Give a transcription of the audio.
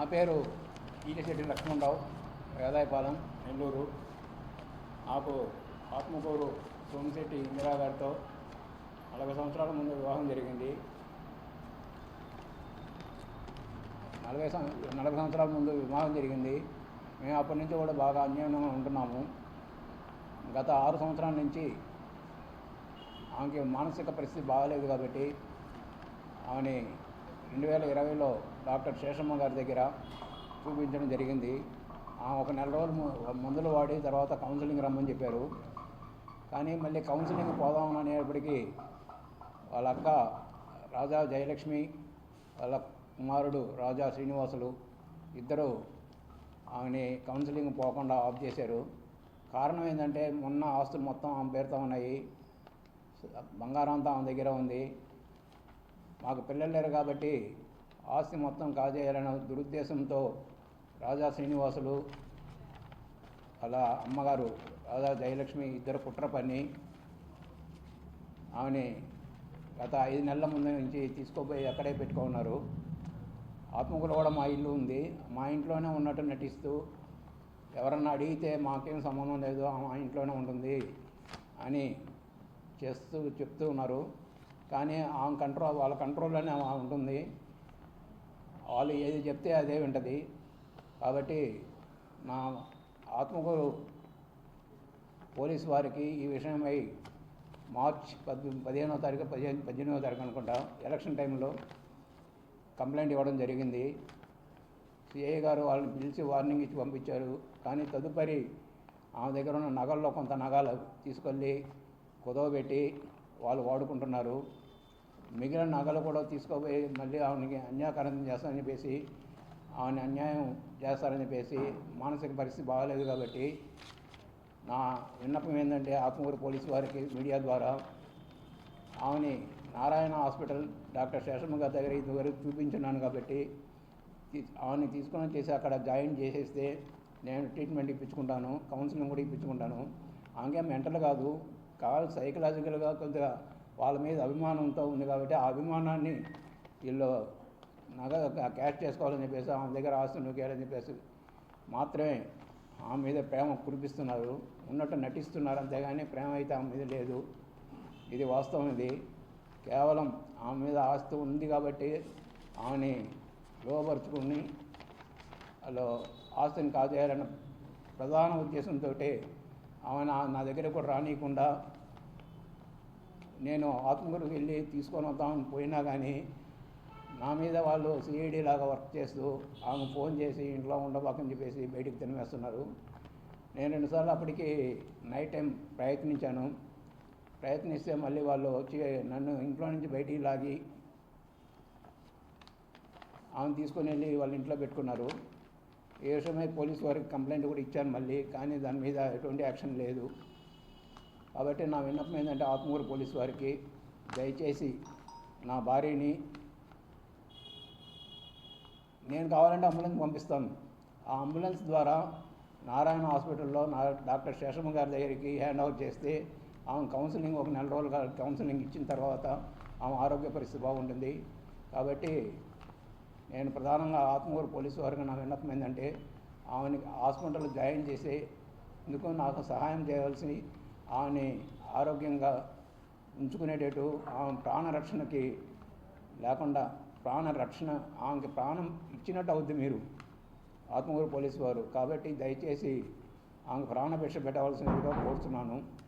నా పేరు ఈలశెట్టి లక్ష్మణరావు వేదాయపాలెం నెల్లూరు. నాకు ఆత్మకూరు సోమిశెట్టి ఇందిరా గారితో నలభై సంవత్సరాల ముందు వివాహం జరిగింది. నలభై సం నలభై సంవత్సరాల ముందు వివాహం జరిగింది. మేము అప్పటి నుంచి కూడా బాగా అన్యోన్యంగా ఉంటున్నాము. గత ఆరు సంవత్సరాల నుంచి ఆమెకి మానసిక పరిస్థితి బాగాలేదు కాబట్టి ఆమెని రెండు వేల ఇరవైలో డాక్టర్ శేషమ్మ గారి దగ్గర చూపించడం జరిగింది. ఆమె ఒక నెల రోజులు మందులు వాడి తర్వాత కౌన్సిలింగ్ రమ్మని చెప్పారు. కానీ మళ్ళీ కౌన్సిలింగ్ పోదాం అనేప్పటికీ వాళ్ళ అక్క రాజా జయలక్ష్మి వాళ్ళ కుమారుడు రాజా శ్రీనివాసులు ఇద్దరు ఆమెని కౌన్సిలింగ్ పోకుండా ఆఫ్ చేశారు. కారణం ఏంటంటే మొన్న ఆస్తులు మొత్తం ఆమె పేరుతో ఉన్నాయి. బంగారం అంతా ఆమె దగ్గర ఉంది. మాకు పిల్లలు లేరు కాబట్టి ఆస్తి మొత్తం కాజేయాలనే దురుద్దేశంతో రాజా శ్రీనివాసులు అలా అమ్మగారు రాజా జయలక్ష్మి ఇద్దరు కుట్ర పని ఆమెని గత ఐదు నెలల ముందు నుంచి తీసుకోపోయి అక్కడే పెట్టుకున్నారు. ఆత్మకూర కూడా మా ఇల్లు ఉంది. మా ఇంట్లోనే ఉన్నట్టు నటిస్తూ ఎవరన్నా అడిగితే మాకేం సంబంధం లేదు ఆమె మా ఇంట్లోనే ఉంటుంది అని చేస్తూ చెప్తూ ఉన్నారు. కానీ ఆమె కంట్రోల్ వాళ్ళ కంట్రోల్లోనే ఆమె ఉంటుంది. వాళ్ళు ఏది చెప్తే అదే ఉంటుంది కాబట్టి నా ఆత్మకూరు పోలీస్ వారికి ఈ విషయమై మార్చ్ పద్ పదిహేనో తారీఖు పదిహేను పద్దెనిమిదో తారీఖు అనుకుంటా ఎలక్షన్ టైంలో కంప్లైంట్ ఇవ్వడం జరిగింది. సిఐ గారు వాళ్ళని పిలిచి వార్నింగ్ ఇచ్చి పంపించారు. కానీ తదుపరి ఆమె దగ్గర ఉన్న నగల్లో కొంత నగలు తీసుకెళ్ళి కుదవబెట్టి వాళ్ళు వాడుకుంటున్నారు. మిగిలిన నగలు కూడా తీసుకుపోయి మళ్ళీ ఆమెకి అన్యాకరం చేస్తారని చెప్పేసి ఆమెని అన్యాయం చేస్తారని చెప్పేసి మానసిక పరిస్థితి బాగాలేదు కాబట్టి నా విన్నపం ఏంటంటే ఆత్మూరు పోలీసు వారికి మీడియా ద్వారా ఆమెని నారాయణ హాస్పిటల్ డాక్టర్ శేషమ్మ గారి దగ్గర ఇదివరకు చూపించున్నాను కాబట్టి ఆమెని తీసుకొని వచ్చేసి అక్కడ జాయిన్ చేసేస్తే నేను ట్రీట్మెంట్ ఇప్పించుకుంటాను కౌన్సిలింగ్ కూడా ఇప్పించుకుంటాను. ఆమె మెంటల్ కాదు కావాలి సైకలాజికల్గా కొద్దిగా వాళ్ళ మీద అభిమానంతో ఉంది కాబట్టి ఆ అభిమానాన్ని వీళ్ళు నగ క్యాష్ చేసుకోవాలని చెప్పేసి ఆమె దగ్గర ఆస్తులు నొక్కారని చెప్పేసి మాత్రమే ఆమె మీద ప్రేమ కురిపిస్తున్నారు. ఉన్నట్టు నటిస్తున్నారు అంతేగాని ప్రేమ అయితే ఆమె మీద లేదు. ఇది వాస్తవం ఇది. కేవలం ఆమె మీద ఆస్తి ఉంది కాబట్టి ఆమెని లోపరుచుకుని వాళ్ళు ఆస్తిని కాజేయాలన్న ప్రధాన ఉద్దేశంతో ఆమె నా నా దగ్గర కూడా రానియకుండా నేను ఆత్మగురికి వెళ్ళి తీసుకొని వద్దామని పోయినా కానీ నా మీద వాళ్ళు సిఐడి లాగా వర్క్ చేస్తూ ఆమె ఫోన్ చేసి ఇంట్లో ఉండబాకని చెప్పేసి బయటికి తినివేస్తున్నారు. నేను రెండుసార్లు అప్పటికి నైట్ టైం ప్రయత్నించాను. ప్రయత్నిస్తే మళ్ళీ వాళ్ళు వచ్చి నన్ను ఇంట్లో నుంచి బయటికి లాగి ఆమెను తీసుకొని వెళ్ళి వాళ్ళ ఇంట్లో పెట్టుకున్నారు. ఏ విషయమై పోలీసు వారికి కంప్లైంట్ కూడా ఇచ్చాను మళ్ళీ కానీ దాని మీద ఎటువంటి యాక్షన్ లేదు. కాబట్టి నా విన్నపం ఏంటంటే ఆత్మూరు పోలీసు వారికి దయచేసి నా భార్యని నేను కావాలంటే అంబులెన్స్ పంపిస్తాను. ఆ అంబులెన్స్ ద్వారా నారాయణ హాస్పిటల్లో నా డాక్టర్ శేషమ్మ గారి దగ్గరికి హ్యాండ్ ఓవర్ చేస్తే ఆమె కౌన్సిలింగ్ ఒక నెల రోజులు కౌన్సిలింగ్ ఇచ్చిన తర్వాత ఆమె ఆరోగ్య పరిస్థితి బాగుంటుంది. కాబట్టి నేను ప్రధానంగా ఆత్మూరు పోలీసు వారికి నా విన్నపం ఏంటంటే ఆమెని హాస్పిటల్లో జాయిన్ చేసి ఎందుకు నాకు సహాయం చేయవలసి ఆమెని ఆరోగ్యంగా ఉంచుకునేటట్టు ఆమె ప్రాణరక్షణకి లేకుండా ప్రాణ రక్షణ ఆమెకి ప్రాణం ఇచ్చినట్టు అవుద్ది మీరు. ఆత్మకూరు పోలీసు వారు. కాబట్టి దయచేసి ఆమె ప్రాణభిక్ష పెట్టవలసినదిగా కోరుతున్నాను.